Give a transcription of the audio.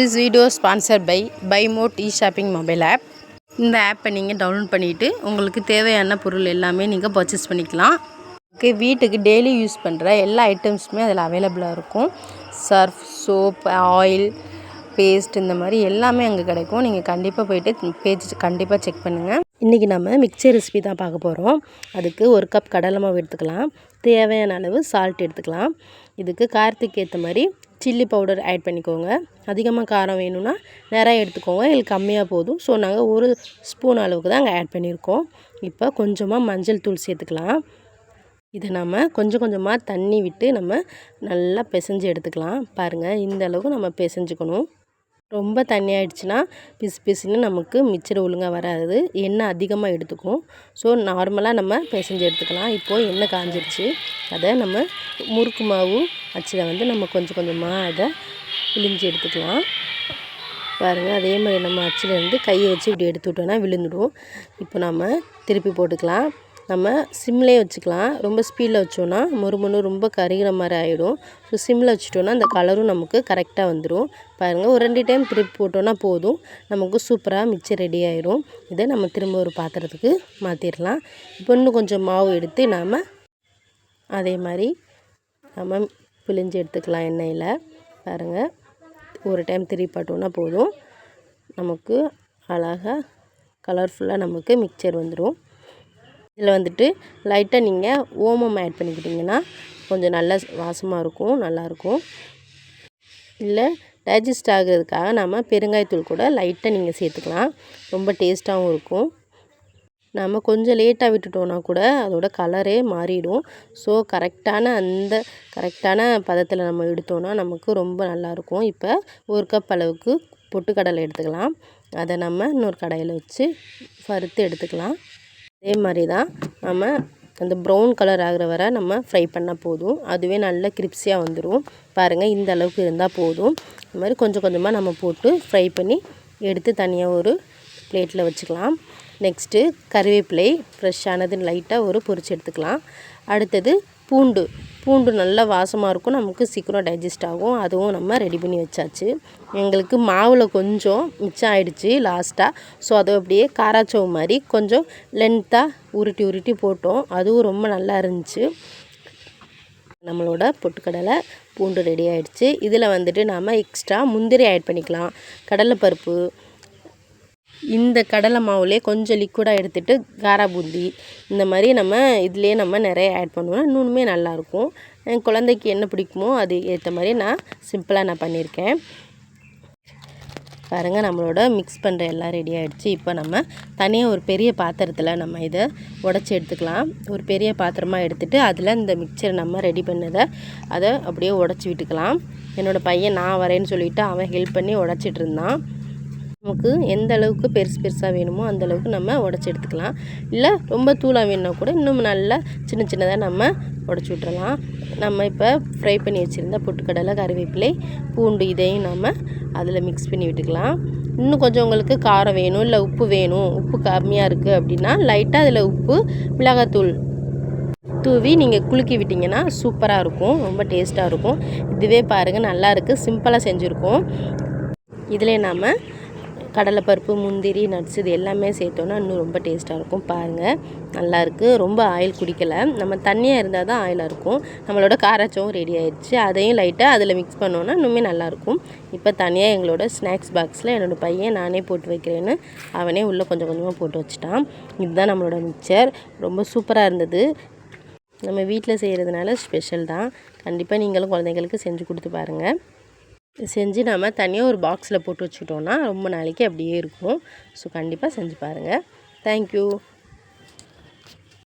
This video sponsor by by mode e shopping mobile app இந்த ஆப்பை நீங்கள் download பண்ணிவிட்டு உங்களுக்கு தேவையான பொருள் எல்லாமே நீங்கள் பர்ச்சேஸ் பண்ணிக்கலாம். உங்களுக்கு வீட்டுக்கு டெய்லி யூஸ் பண்ணுற எல்லா ஐட்டம்ஸுமே அதில் அவைலபிளாக இருக்கும். சர்ஃப் சோப் ஆயில் பேஸ்ட் இந்த மாதிரி எல்லாமே அங்கே கிடைக்கும். நீங்கள் கண்டிப்பாக போயிட்டு பேஜ் கண்டிப்பாக செக் பண்ணுங்கள் இன்றைக்கி நம்ம மிக்சர் ரெசிபி தான் பார்க்க போகிறோம் அதுக்கு ஒரு கப் கடலை மாவு எடுத்துக்கலாம். தேவையான அளவு சால்ட் எடுத்துக்கலாம். இதுக்கு காரத்துக்கு ஏற்ற மாதிரி சில்லி பவுடர் ஆட் பண்ணிக்கோங்க. அதிகமாக காரம் வேணும்னா நிறைய எடுத்துக்கோங்க. இல்லை கம்மியாக போதும். ஸோ நாங்கள் ஒரு ஸ்பூன் அளவுக்கு தான் அங்கே ஆட் பண்ணியிருக்கோம் இப்போ கொஞ்சமாக மஞ்சள் தூள் சேர்த்துக்கலாம். இதை நம்ம கொஞ்சம் கொஞ்சமாக தண்ணி விட்டு நம்ம நல்லா பிசைஞ்சு எடுத்துக்கலாம். பாருங்கள் இந்த அளவுக்கு நம்ம பிசைஞ்சுக்கணும். ரொம்ப தண்ணி ஆயிடுச்சுன்னா பிசு பிசுன்னு நமக்கு மிச்சர் ஒழுங்காக வராது. எண்ணெய் அதிகமாக எடுத்துக்கும். ஸோ நார்மலாக நம்ம பிசைஞ்சு எடுத்துக்கலாம். இப்போது எண்ணெய் காஞ்சிருச்சு. அதை நம்ம முறுக்கு மாவு அச்சில் வந்து நம்ம கொஞ்சம் கொஞ்சமாக அதை விழிஞ்சு எடுத்துக்கலாம். பாருங்கள் அதே மாதிரி நம்ம அச்சிலேருந்து கையை வச்சு இப்படி எடுத்து விட்டோன்னா விழுந்துடும். இப்போ நம்ம திருப்பி போட்டுக்கலாம். நம்ம சிம்லேயே வச்சுக்கலாம். ரொம்ப ஸ்பீடில் வச்சோன்னா மொறு ரொம்ப கருகிற மாதிரி ஆகிடும் ஸோ சிம்மில் வச்சுட்டோன்னா அந்த கலரும் நமக்கு கரெக்டாக வந்துடும் பாருங்கள் ஒரு ரெண்டு டைம் திருப்பி போட்டோன்னா போதும். நமக்கு சூப்பராக மிச்சம் ரெடி ஆகிடும் இதை நம்ம திரும்ப ஒரு பாத்திரத்துக்கு மாற்றிடலாம் இப்போ இன்னும் கொஞ்சம் மாவு எடுத்து நாம் அதே மாதிரி நம்ம பிழிஞ்சு எடுத்துக்கலாம் எண்ணெயில். பாருங்கள் ஒரு டைம் திருப்பி போட்டோன்னா போதும். நமக்கு அழகாக கலர்ஃபுல்லாக நமக்கு மிக்சர் வந்துடும் இதில் வந்துட்டு லைட்டாக நீங்கள் ஓமம் ஆட் பண்ணிக்கிட்டிங்கன்னா கொஞ்சம் நல்ல வாசமாக இருக்கும் நல்லாயிருக்கும் இல்லை டைஜஸ்ட் ஆகிறதுக்காக நம்ம பெருங்காயத்தூள் கூட லைட்டாக நீங்கள் சேர்த்துக்கலாம். ரொம்ப டேஸ்ட்டாகவும் இருக்கும். நம்ம கொஞ்சம் லேட்டாக விட்டுட்டோன்னா கூட அதோட கலரே மாறிடும். ஸோ கரெக்டான அந்த கரெக்டான பதத்தில் நம்ம எடுத்தோன்னா நமக்கு ரொம்ப நல்லாயிருக்கும் இப்போ ஒரு கப் அளவுக்கு பொட்டுக்கடலை எடுத்துக்கலாம். அதை நம்ம இன்னொரு கடையில் வச்சு வறுத்து எடுத்துக்கலாம். அதே மாதிரி தான் நம்ம அந்த ப்ரௌன் கலர் ஆகிற வரை நம்ம ஃப்ரை பண்ணால் போதும். அதுவே நல்ல கிரிப்ஸியாக வந்துடும் பாருங்கள் இந்த அளவுக்கு இருந்தால் போதும். இந்த மாதிரி கொஞ்சம் கொஞ்சமாக நம்ம போட்டு ஃப்ரை பண்ணி எடுத்து தனியாக ஒரு பிளேட்டில் வச்சுக்கலாம். நெக்ஸ்ட்டு கருவேப்பிலை ஃப்ரெஷ்ஷானது லைட்டாக ஒரு பொரிச்சு எடுத்துக்கலாம். அடுத்தது பூண்டு. பூண்டு நல்லா வாசமாக இருக்கும். நமக்கு சீக்கிரம் டைஜஸ்ட் ஆகும். அதுவும் நம்ம ரெடி பண்ணி வச்சாச்சு. எங்களுக்கு மாவில் கொஞ்சம் மிச்சம் ஆகிடுச்சு லாஸ்ட்டாக ஸோ அதை அப்படியே காராச்சவு மாதிரி கொஞ்சம் லென்த்தாக உருட்டி உருட்டி போட்டோம். அதுவும் ரொம்ப நல்லா இருந்துச்சு. நம்மளோட பொட்டுக்கடலை பூண்டு ரெடி ஆகிடுச்சு இதில் வந்துட்டு நாம் எக்ஸ்ட்ரா முந்திரி ஆட் பண்ணிக்கலாம். கடலைப்பருப்பு இந்த கடலை மாவுலேயே கொஞ்சம் லிக்விடாக எடுத்துகிட்டு காரா பூந்தி இந்த மாதிரி நம்ம இதுலேயே நம்ம நிறைய ஆட் பண்ணுவோம். இன்னுமே நல்லாயிருக்கும். என் குழந்தைக்கு என்ன பிடிக்குமோ அது ஏற்ற மாதிரி நான் சிம்பிளாக நான் பண்ணியிருக்கேன். பாருங்கள் நம்மளோட மிக்ஸ் பண்ணுற எல்லாம் ரெடி ஆகிடுச்சு இப்போ நம்ம தனியாக ஒரு பெரிய பாத்திரத்தில் நம்ம இதை உடச்சி எடுத்துக்கலாம். ஒரு பெரிய பாத்திரமாக எடுத்துகிட்டு அதில் இந்த மிக்சரை நம்ம ரெடி பண்ணதை அதை அப்படியே உடச்சி விட்டுக்கலாம். என்னோடய பையன் நான் வரேன்னு சொல்லிவிட்டு அவன் ஹெல்ப் பண்ணி உடச்சிட்டு இருந்தான். நமக்கு எந்த அளவுக்கு பெருசு பெருசாக வேணுமோ அந்த அளவுக்கு நம்ம உடச்சி எடுத்துக்கலாம். இல்லை ரொம்ப தூளாக வேணுன்னா கூட இன்னும் நல்லா சின்ன சின்னதாக நம்ம உடச்சி விட்றலாம் நம்ம இப்போ ஃப்ரை பண்ணி வச்சுருந்த பொட்டுக்கடலை கருவேப்பிலை பூண்டு இதையும் நம்ம அதில் மிக்ஸ் பண்ணி விட்டுக்கலாம். இன்னும் கொஞ்சம் உங்களுக்கு காரம் வேணும் இல்லை உப்பு வேணும் உப்பு கம்மியாக இருக்குது அப்படின்னா லைட்டாக அதில் உப்பு மிளகாத்தூள் தூவி நீங்கள் குலுக்கி விட்டிங்கன்னா சூப்பராக இருக்கும் ரொம்ப டேஸ்ட்டாக இருக்கும். இதுவே பாருங்கள் நல்லாயிருக்கு சிம்பிளாக செஞ்சுருக்கோம். இதில் நாம் கடலைப்பருப்பு முந்திரி நட்ஸ் இது எல்லாமே சேர்த்தோன்னா இன்னும் ரொம்ப டேஸ்ட்டாக இருக்கும். பாருங்கள் நல்லாயிருக்கு ரொம்ப ஆயில் குடிக்கலை. நம்ம தண்ணியாக இருந்தால் தான் ஆயிலாக இருக்கும். நம்மளோட காராச்சவும் ரெடி ஆயிடுச்சு. அதையும் லைட்டாக அதில் மிக்ஸ் பண்ணோன்னா இன்னுமே நல்லாயிருக்கும் இப்போ தனியாக எங்களோட ஸ்நாக்ஸ் பாக்ஸில் என்னோடய பையன் நானே போட்டு வைக்கிறேன்னு அவனே உள்ளே கொஞ்சம் கொஞ்சமாக போட்டு வச்சுட்டான். இதுதான் நம்மளோட மிக்சர் ரொம்ப சூப்பராக இருந்தது. நம்ம வீட்டில் செய்கிறதுனால ஸ்பெஷல் தான். கண்டிப்பாக நீங்களும் குழந்தைங்களுக்கு செஞ்சு கொடுத்து பாருங்கள் செஞ்சு நம்ம தனியாக ஒரு பாக்ஸில் போட்டு வச்சுக்கிட்டோன்னா ரொம்ப நாளைக்கு அப்படியே இருக்கும். ஸோ கண்டிப்பாக செஞ்சு பாருங்கள் தேங்க்யூ